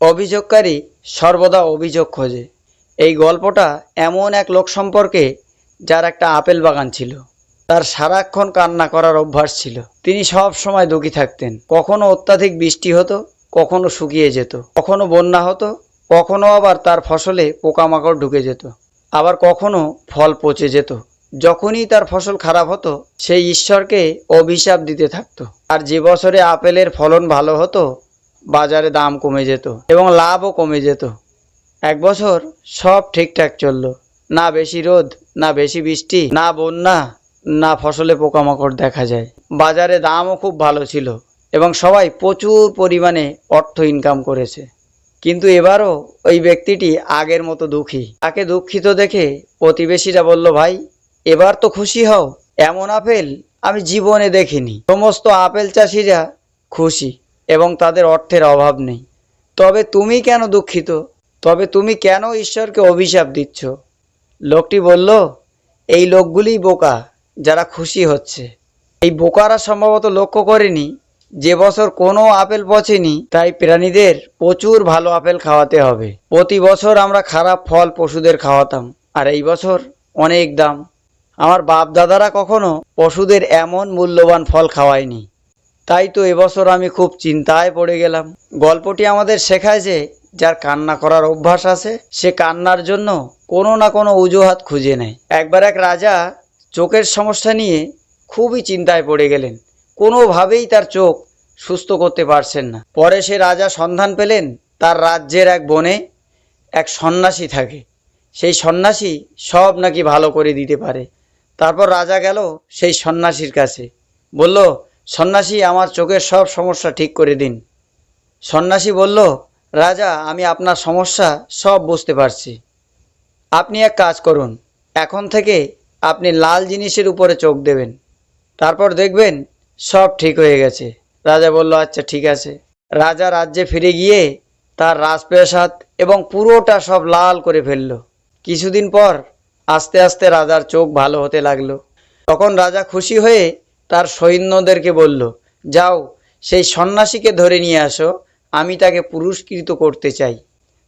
অভিযোগকারী সর্বদা অভিযোগ খোঁজে। এই গল্পটা এমন এক লোক সম্পর্কে যার একটা আপেল বাগান ছিল। তার সারাক্ষণ কান্না করার অভ্যাস ছিল। তিনি সব সময় দুঃখী থাকতেন। কখনো অত্যাধিক বৃষ্টি হতো, কখনো শুকিয়ে যেত। কখনো বন্যা হতো, কখনো আবার তার ফসলে পোকামাকড় ঢুকে যেত। আবার কখনো ফল পচে যেত। যখনই তার ফসল খারাপ হতো, সেই ঈশ্বরকে অভিশাপ দিতে থাকতো। আর যে বছরে আপেলের ফলন ভালো হতো বাজারে দাম কমে যেত এবং লাভও কমে যেত। এক বছর সব ঠিকঠাক চলল। না বেশি রোদ, না বেশি বৃষ্টি, না বন্যা, না ফসলে পোকামাকড় দেখা যায়। বাজারে দামও খুব ভালো ছিল এবং সবাই প্রচুর পরিমাণে অর্থ ইনকাম করেছে। কিন্তু এবারও ওই ব্যক্তিটি আগের মতো দুঃখী। তাকে দুঃখিত দেখে প্রতিবেশীরা বলল, ভাই, এবার তো খুশি হও। এমন আপেল আমি জীবনে দেখিনি। সমস্ত আপেল চাষিরা খুশি। এবং তাদের অর্থের অভাব নেই। তবে তুমি কেন দুঃখিত? তবে তুমি কেন ঈশ্বরকে অভিশাপ দিচ্ছ? লোকটি বলল, এই লোকগুলিই বোকা, যারা খুশি হচ্ছে। এই বোকারা সম্ভবত লক্ষ্য করেনি, যে বছর কোনো আপেল পচেনি, তাই প্রাণীদের প্রচুর ভালো আপেল খাওয়াতে হবে। প্রতি বছর আমরা খারাপ ফল পশুদের খাওয়াতাম, আর এই বছর অনেক দাম। আমার বাপ দাদারা কখনো পশুদের এমন মূল্যবান ফল খাওয়ায়নি। তাই তো এবছর আমি খুব চিন্তায় পড়ে গেলাম। গল্পটি আমাদের শেখায় যে, যার কান্না করার অভ্যাস আছে, সে কান্নার জন্য কোনো না কোনো অজুহাত খুঁজে নেয়। একবার এক রাজা চোখের সমস্যা নিয়ে খুবই চিন্তায় পড়ে গেলেন। কোনোভাবেই তার চোখ সুস্থ করতে পারছেন না। পরে সে রাজা সন্ধান পেলেন, তার রাজ্যের এক বনে এক সন্ন্যাসী থাকে। সেই সন্ন্যাসী সব নাকি ভালো করে দিতে পারে। তারপর রাজা গেল সেই সন্ন্যাসীর কাছে। বলল সন্ন্যাসী আমার চোখের সব সমস্যা ঠিক করে দিন। সন্ন্যাসী বলল, রাজা, আমি আপনার সমস্যা সব বুঝতে পারছি। আপনি এক কাজ করুন, এখন থেকে আপনি লাল জিনিসের উপরে চোখ দেবেন। তারপর দেখবেন সব ঠিক হয়ে গেছে। রাজা বলল আচ্ছা ঠিক আছে। রাজা রাজ্যে ফিরে গিয়ে তার রাজপ্রাসাদ এবং পুরোটা সব লাল করে ফেলল। কিছুদিন পর আস্তে আস্তে রাজার চোখ ভালো হতে লাগল। তখন রাজা খুশি হয়ে তার সৈন্যদেরকে বলল, যাও, সেই সন্ন্যাসীকে ধরে নিয়ে আসো, আমি তাকে পুরস্কৃত করতে চাই।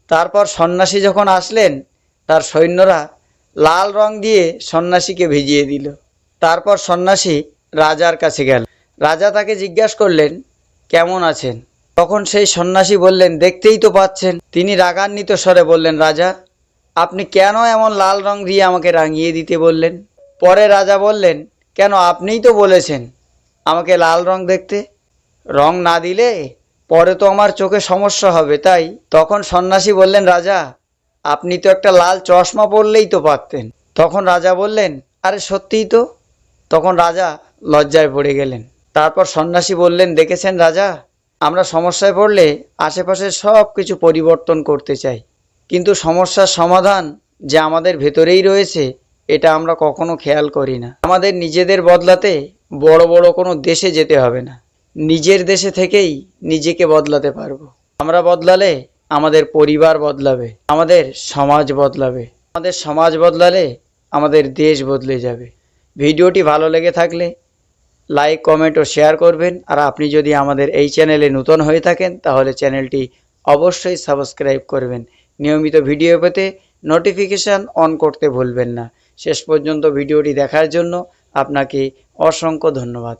তারপর সন্ন্যাসী যখন আসলেন, তার সৈন্যরা লাল রং দিয়ে সন্ন্যাসীকে ভিজিয়ে দিল। তারপর সন্ন্যাসী রাজার কাছে গেল। রাজা তাকে জিজ্ঞাসা করলেন, কেমন আছেন? তখন সেই সন্ন্যাসী বললেন, দেখতেই তো পাচ্ছেন। তিনি রাগান্বিত স্বরে বললেন, রাজা, আপনি কেন এমন লাল রং দিয়ে আমাকে রাঙিয়ে দিতে বললেন? পরে রাজা বললেন কেন আপনিই তো বলেছেন আমাকে লাল রং দেখতে? রং না দিলে পরে তো আমার চোখে সমস্যা হবে, তাই? তখন সন্ন্যাসী বললেন, রাজা, আপনি তো একটা লাল চশমা পরলেই তো পারতেন। তখন রাজা বললেন, আরে, সত্যিই তো? তখন রাজা লজ্জায় পড়ে গেলেন। তারপর সন্ন্যাসী বললেন, দেখেছেন রাজা, আমরা সমস্যায় পড়লে আশেপাশের সব কিছু পরিবর্তন করতে চাই। কিন্তু সমস্যার সমাধান যে আমাদের ভেতরেই রয়েছে এটা আমরা কখনো খেয়াল করি না। আমাদের নিজেদের বদলাতে বড় বড় কোনো দেশে যেতে হবে না। নিজের দেশে থেকেই নিজেকে বদলাতে পারব। আমরা বদলালে আমাদের পরিবার বদলাবে, আমাদের সমাজ বদলাবে, আমাদের সমাজ বদলালে আমাদের দেশ বদলে যাবে। ভিডিওটি ভালো লেগে থাকলে লাইক, কমেন্ট ও শেয়ার করবেন। আর আপনি যদি আমাদের এই চ্যানেলে নতুন হয়ে থাকেন, তাহলে চ্যানেলটি অবশ্যই সাবস্ক্রাইব করবেন। নিয়মিত ভিডিও পেতে নোটিফিকেশান অন করতে ভুলবেন না। শেষ পর্যন্ত ভিডিওটি দেখার জন্য আপনাকে অসংখ্য ধন্যবাদ।